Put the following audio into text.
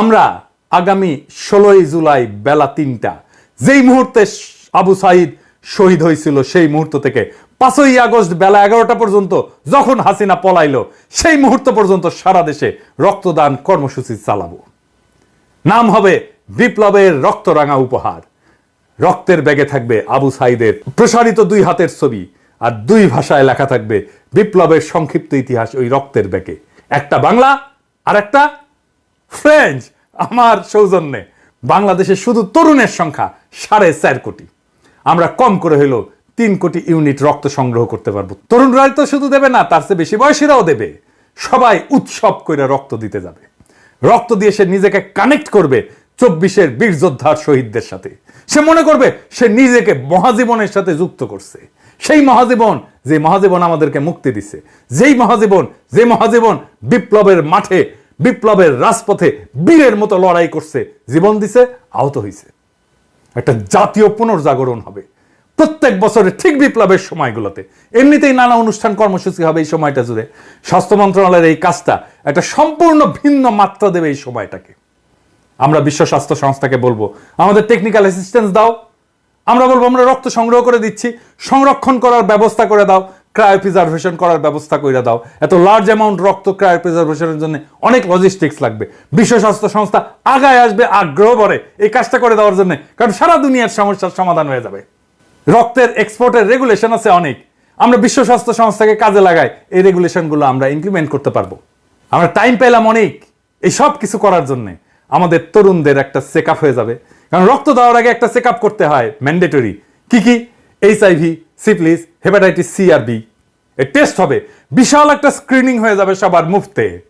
আমরা আগামী ষোলোই জুলাই বেলা তিনটা, যেই মুহূর্তে আবু সাইদ শহীদ হয়েছিল, সেই মুহূর্ত থেকে পাঁচই আগস্ট বেলা এগারোটা পর্যন্ত যখন হাসিনা পলাইলো, সেই মুহূর্ত পর্যন্ত সারা দেশে রক্তদান কর্মসূচি চালাবো। নাম হবে বিপ্লবের রক্তরাঙা উপহার। রক্তের ব্যাগে থাকবে আবু সাইদের প্রসারিত দুই হাতের ছবি আর দুই ভাষায় লেখা থাকবে বিপ্লবের সংক্ষিপ্ত ইতিহাস ওই রক্তের ব্যাগে। একটা বাংলা আর একটা ফ্রেঞ্চ আমার সৌজন্যে বাংলাদেশে শুধু তরুণের সংখ্যা সাড়ে চার কোটি। আমরা কম করে হইল তিন কোটি ইউনিট রক্ত সংগ্রহ করতে পারব। তরুণরাই তো শুধু দেবে না, তার চেয়ে বেশি বয়সীরাও দেবে। সবাই উৎসব করে রক্ত দিতে যাবে। রক্ত দিয়ে সে নিজেকে কানেক্ট করবে চব্বিশের বীর যোদ্ধার শহীদদের সাথে। সে মনে করবে সে নিজেকে মহাজীবনের সাথে যুক্ত করছে। সেই মহাজীবন, যে মহাজীবন আমাদেরকে মুক্তি দিছে। যেই মহাজীবন, যে মহাজীবন বিপ্লবের মাঠে বিপ্লবের রাজপথে বীরের মতো লড়াই করছে, জীবন দিছে, আহত হয়েছে একটা জাতীয় পুনর্জাগরণ হবে। প্রত্যেক বছরের ঠিক বিপ্লবের সময়গুলোতে। এমনিতেই নানা অনুষ্ঠান কর্মসূচি হবে এই সময়টা জুড়ে। স্বাস্থ্য মন্ত্রণালয়ের এই কাজটা একটা সম্পূর্ণ ভিন্ন মাত্রা দেবে এই সময়টাকে। আমরা বিশ্ব স্বাস্থ্য সংস্থাকে বলব, আমাদের টেকনিক্যাল অ্যাসিস্ট্যান্স দাও। আমরা বলব, আমরা রক্ত সংগ্রহ করে দিচ্ছি। সংরক্ষণ করার ব্যবস্থা করে দাও। ক্রায়ো প্রিজার্ভেশন করার ব্যবস্থা করে দাও। এত লার্জ অ্যামাউন্ট রক্ত ক্রায়ো প্রিজার্ভেশনের জন্য অনেক লজিস্টিক্স লাগবে। বিশ্ব স্বাস্থ্য সংস্থা আগায় আসবে, আগ্রহ ভরে এই কাজটা করে দেওয়ার জন্য, কারণ সারা দুনিয়ার সমস্যার সমাধান হয়ে যাবে। রক্তের এক্সপোর্টের রেগুলেশন আছে অনেক। আমরা বিশ্ব স্বাস্থ্য সংস্থাকে কাজে লাগাই, এই রেগুলেশনগুলো আমরা ইমপ্লিমেন্ট করতে পারব। আমরা টাইম পেলাম অনেক এই সব কিছু করার জন্য। আমাদের তরুণদের একটা চেক হয়ে যাবে। কারণ রক্ত দেওয়ার আগে একটা চেক করতে হয় ম্যান্ডেটরি কি কি? H IV syphilis hepatitis C আর বি। এর টেস্ট হবে। বিশাল একটা স্ক্রিনিং হয়ে যাবে সবার মুফতে